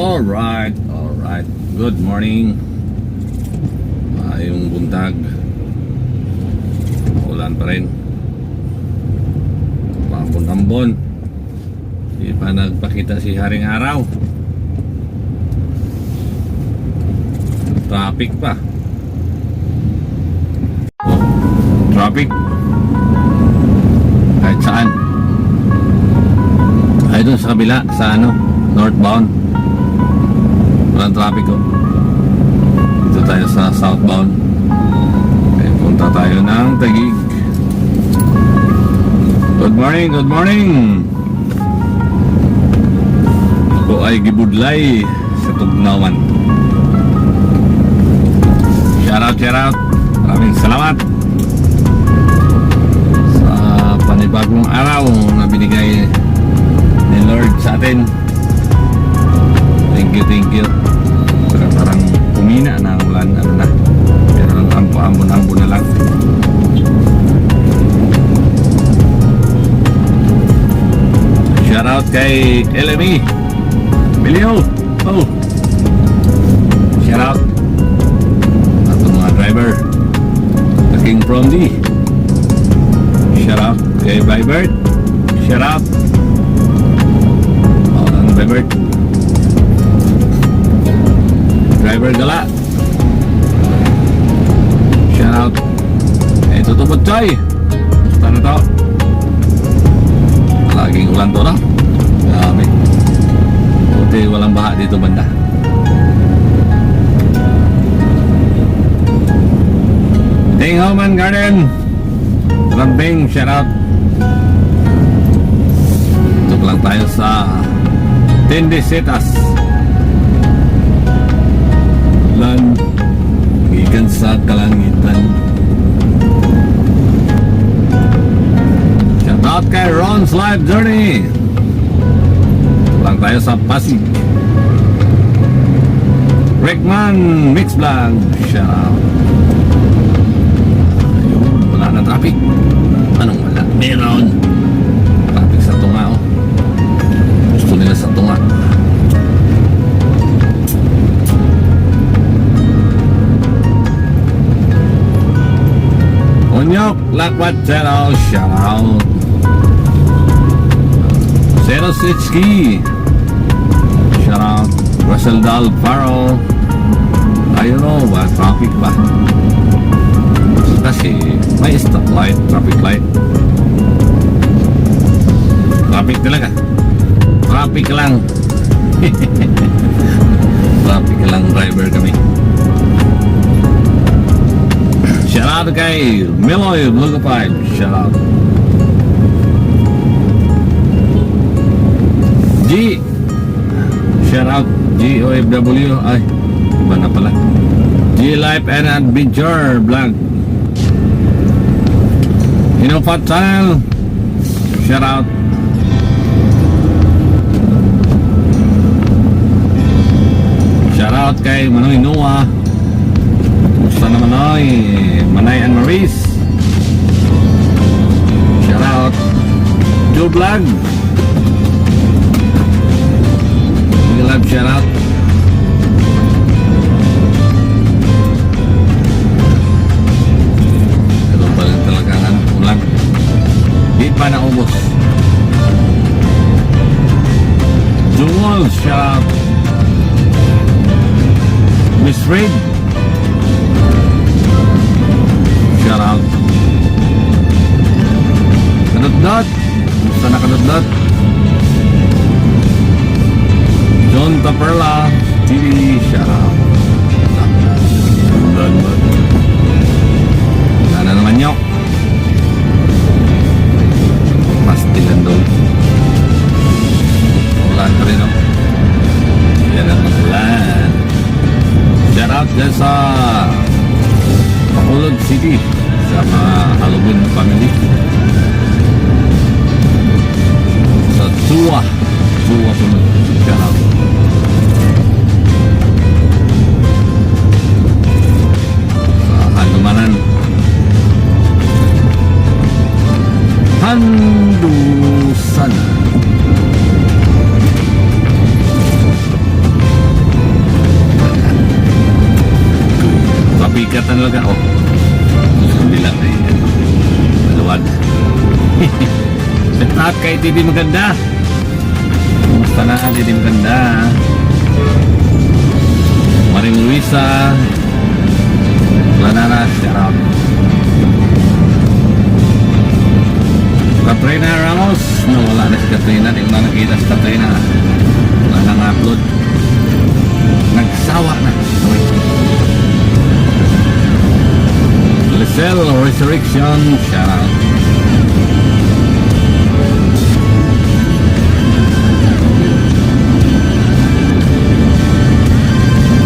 Alright, alright. Good morning. Ayong buntag. Ulan pa rin. Pambon-ambon. Di pa nagpakita si Haring Araw. Traffic pa. Oh, traffic. Kahit saan. Ay doon sa kabila, sa ano, northbound. Walang traffic. Dito tayo sa southbound. Okay, punta tayo ng Tagig. Good morning, good morning. Ako ay gibudlay sa Tugnawan. Shout out, shout out. Maraming salamat sa panibagong araw na binigay ni Lord sa atin. Thank you, thank you. Pero parang kumina na ang ulan, ano na. Pero ang ampo-ambon-ambon na lang. Shout out kay LME. Emilio. Oh. Shout out. At mga driver. Looking from D. Shout out kay Vibert. Shout out. Oh, ang Driver Gala. Shout out. Eh, tutubot Choy. Basta na to. Laging ulan to na. Grabe. Buti walang baha dito banda. Ding Homan Garden. Rambing, shout out. Ito lang tayo sa Tendesitas. Lan Gikan sa kalangitan. Shout out kay Ron's Life Journey. Lang tayo sa Pasig. Rickman Mix Vlog Shout out. Ayun, wala na traffic. Anong wala? Meron. Traffic sa tunga oh. Gusto nila sa tunga Channel, shout out. Zero Sitski, shout out. Russell Dal Faro. Ayun o, ba, traffic ba? Kasi may stop light, traffic light. Traffic talaga. Traffic lang. traffic lang driver kami. Shout out kay Miloy Blugapay. Shout out. G. Shout out G-O-F-W. Ay, iba na pala. G Life and Adventure Vlog. Inofat Channel. Shout out. Shout out kay Manoy Noah. Ay Manay and Maris Shout out Joe Vlog. Big love shout out. Ito pa rin talaga ang ulan Di pa naubos. Jewel shout out. Miss Reid sa Bacolod City sa mga Halloween family. Sa Tua Tua po talaga. Oh. Hindi lang eh. Maluwag. Shout out kay Titi Maganda. Kumusta na Titi Maganda? Maring Luisa. Lanana, shout out. Katrina Ramos. No, wala na si Katrina. Di ko na nakita si Katrina. Wala nang upload. Nagsawa na. Okay. Lisel Resurrection, shout out.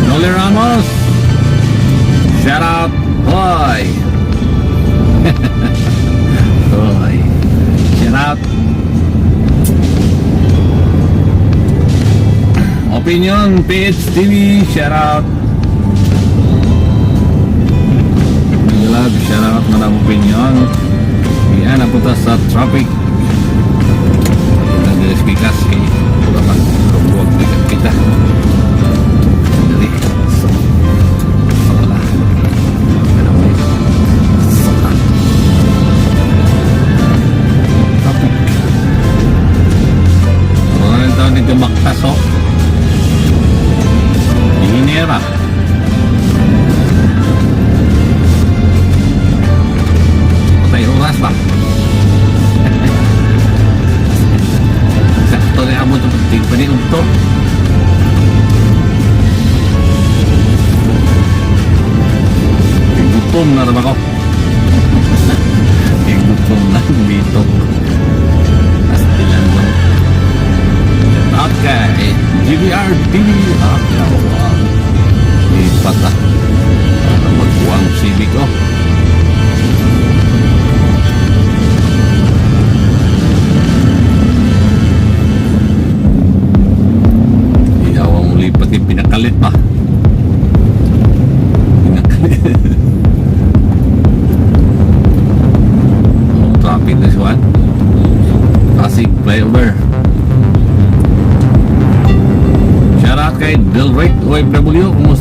Noli Ramos, shout out. Hoy. Hoy. Shout out. Opinion PH TV, shout out. Vlog, shout out na lang opinion. Yan, napunta sa traffic. Nag-speakas kay Ah. Para magbuwang civic ko.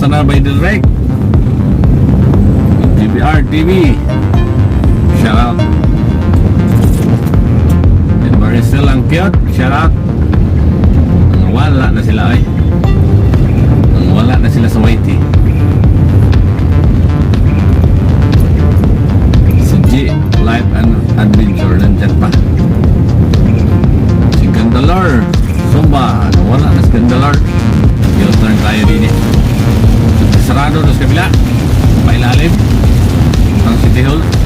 OFW. Kumusta na ba yung Delrek? GBR TV. Shout out. And Maricel ang cute. Shout out. Wala na sila ay. Wala na sila sa Whitey. Si G, Life and Adventure, nandyan pa. Si Gandalar, Sumba, wala na si Gandalar. Yung turn tayo din eh. Sarado na sa kabila. Pailalim. Ang City Hall.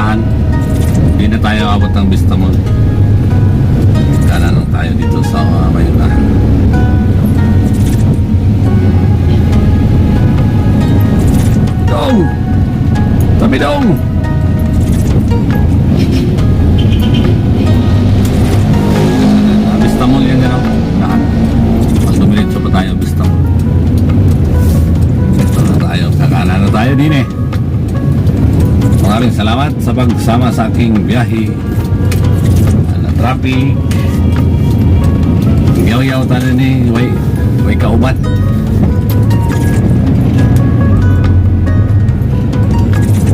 Unahan. Hindi na tayo abot ng Bistamol. Kanan lang tayo dito sa uh, may unahan. Dong! Tabi dong! Salamat sa pagsama sa aking biyahe. Na traffic. Yaw-yaw tayo ni way, way kauban.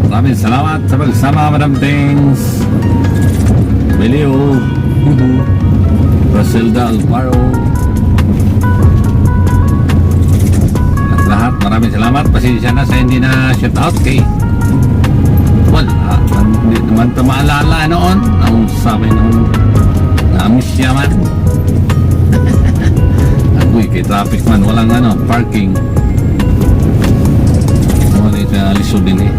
Maraming salamat sa pagsama, Madam Tings. Belio. Roselda Alvaro. At lahat, maraming salamat. Pasensya na sa hindi na shout out kay hindi naman ito maalala noon ang sabi nung namis siya man. Agoy kay traffic man walang ano parking. Wala ito alisod din eh.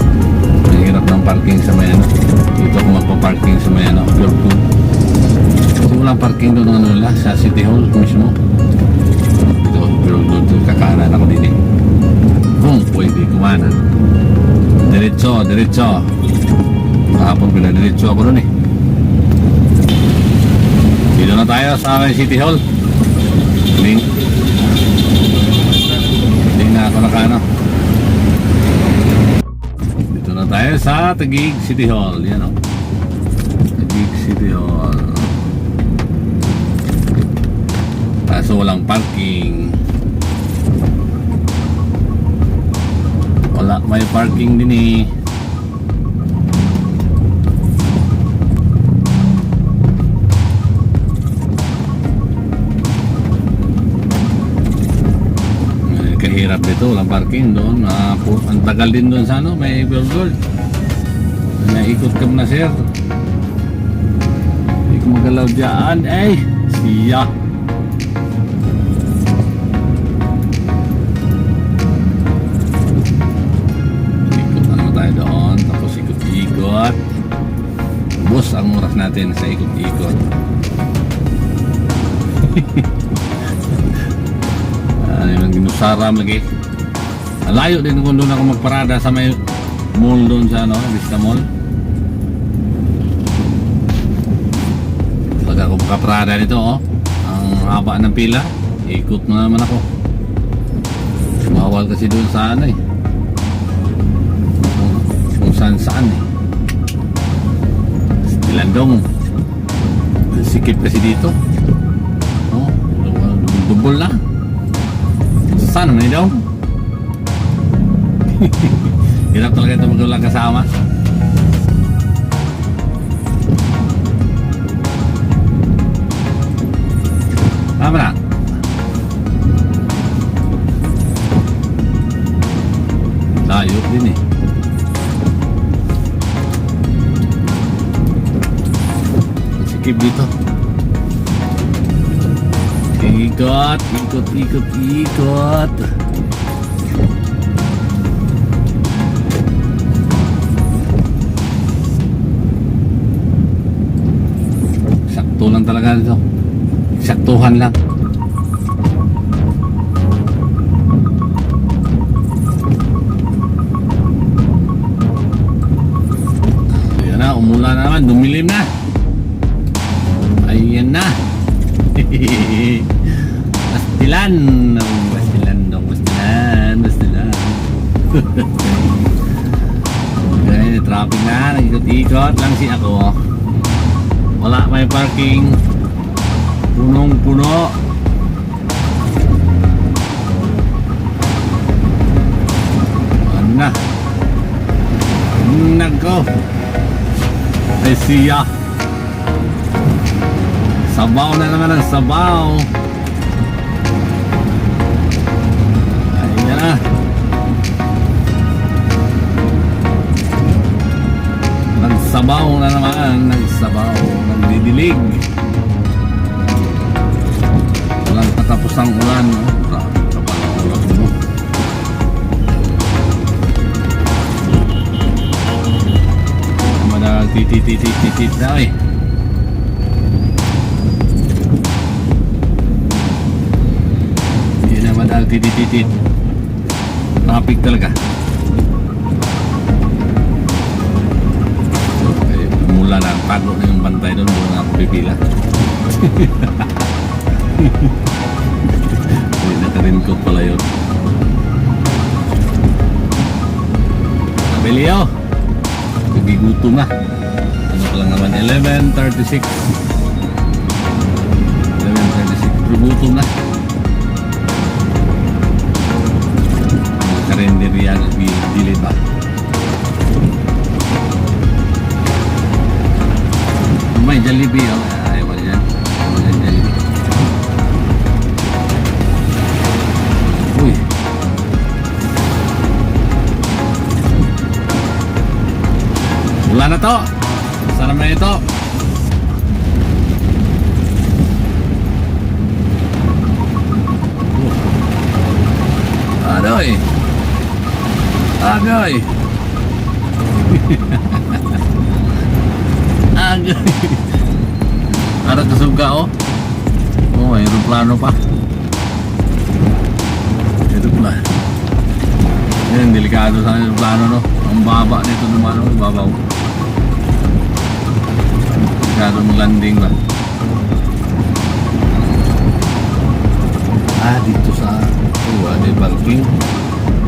Mahirap ng parking sa may ano. Dito ako magpa-parking sa may ano floor 2 kasi walang parking doon ano nila sa City Hall mismo. Dito pero doon kakanan ako din eh. Kung pwede kumanan. Diretso, diretso. Kahapon pinadiretso ako nun eh. Dito na tayo sa aking City Hall. Link. Link na ako nakano. Dito na tayo sa Taguig City Hall. Yan o. Taguig City Hall. Kaso walang parking. Wala, may parking din eh. Kahirap dito, walang parking doon. Po, ang tagal din doon sa ano, may billboard. Naikot ka na sir. Hindi ko magalaw dyan. Eh, siya. Ikot ano tayo doon, tapos ikot-ikot. Bus ang oras natin sa ikot-ikot. ano lagi. Ang Layo din kung doon ako magparada sa may mall doon sa ano, Vista Mall. Pag ako makaparada nito, oh, ang haba ng pila, ikot na naman ako. Bawal kasi doon sa ano eh kung saan saan eh. Tilandong. Sikip kasi dito. No? Dubol na. Saan naman daw? Hirap talaga ito magulong kasama. Tama na. Layo din eh. Sikip dito. Ikot, ikot, ikot, ikot. Sakto lang talaga ito. Saktuhan lang. Ayan na, umula na naman, dumilim na. Ayan na. Bastilan. Bastilan dong, bastilan, bastilan. okay, traffic na, nag-ikot-ikot lang si ako. Wala may parking. Punong-puno. Ano na? Nako. Ay siya. Sabaw na naman ang sabaw. Ayun Nagsabaw na naman. Nagsabaw. Nagdidilig. Walang patapos ang ulan. No? Titititititit na eh. Hindi naman ang titititit. Traffic talaga. Mula na, yung bantay doon, mula na ako pipila. Uy, nakarin ko pala yun. Abilio! Nagigutom na. Ano pa lang naman, 11.36. 11.36. Pero gutom na. Mga karinderya nagdili ba? May Jollibee, oh. Uy. Wala to. Sarap na. Adoy. Adoy. Agoy. Para kasuga oh. Oh, aeroplano pa. Aeroplano. Yan, delikado sa aeroplano no. Ang baba nito naman, oh, babaw. Delikadong landing ba. Ah, dito sa oh, ano yung parking.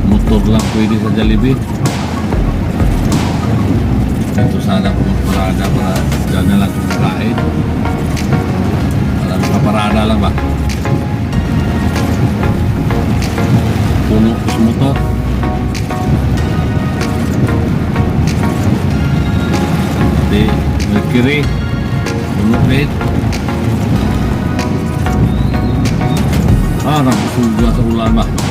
Motor lang pwede sa Jollibee. Dito sana kung parada para dyan na lang kung kain. Para makaparada lang ba? Puno ko sa motor. Di, Mercury. Puno rin. Ah, nagsuga sa ulan ba?